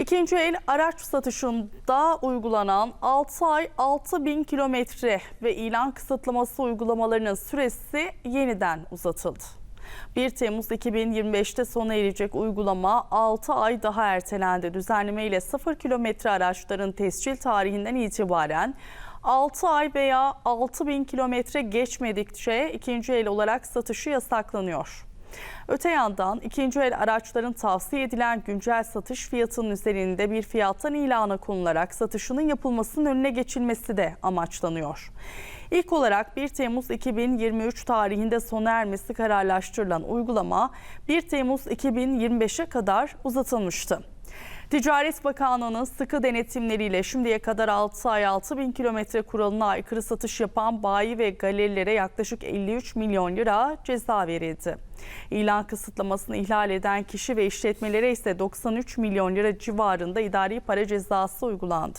İkinci el araç satışında uygulanan 6 ay 6 bin kilometre ve ilan kısıtlaması uygulamalarının süresi yeniden uzatıldı. 1 Temmuz 2025'te sona erecek uygulama 6 ay daha ertelendi. Düzenleme ile 0 kilometre araçların tescil tarihinden itibaren 6 ay veya 6 bin kilometre geçmedikçe ikinci el olarak satışı yasaklanıyor. Öte yandan ikinci el araçların tavsiye edilen güncel satış fiyatının üzerinde bir fiyattan ilana konularak satışının yapılmasının önüne geçilmesi de amaçlanıyor. İlk olarak 1 Temmuz 2023 tarihinde sona ermesi kararlaştırılan uygulama 1 Temmuz 2025'e kadar uzatılmıştı. Ticaret Bakanlığı'nın sıkı denetimleriyle şimdiye kadar 6 ay 6 bin kilometre kuralına aykırı satış yapan bayi ve galerilere yaklaşık 53 milyon lira ceza verildi. İlan kısıtlamasını ihlal eden kişi ve işletmelere ise 93 milyon lira civarında idari para cezası uygulandı.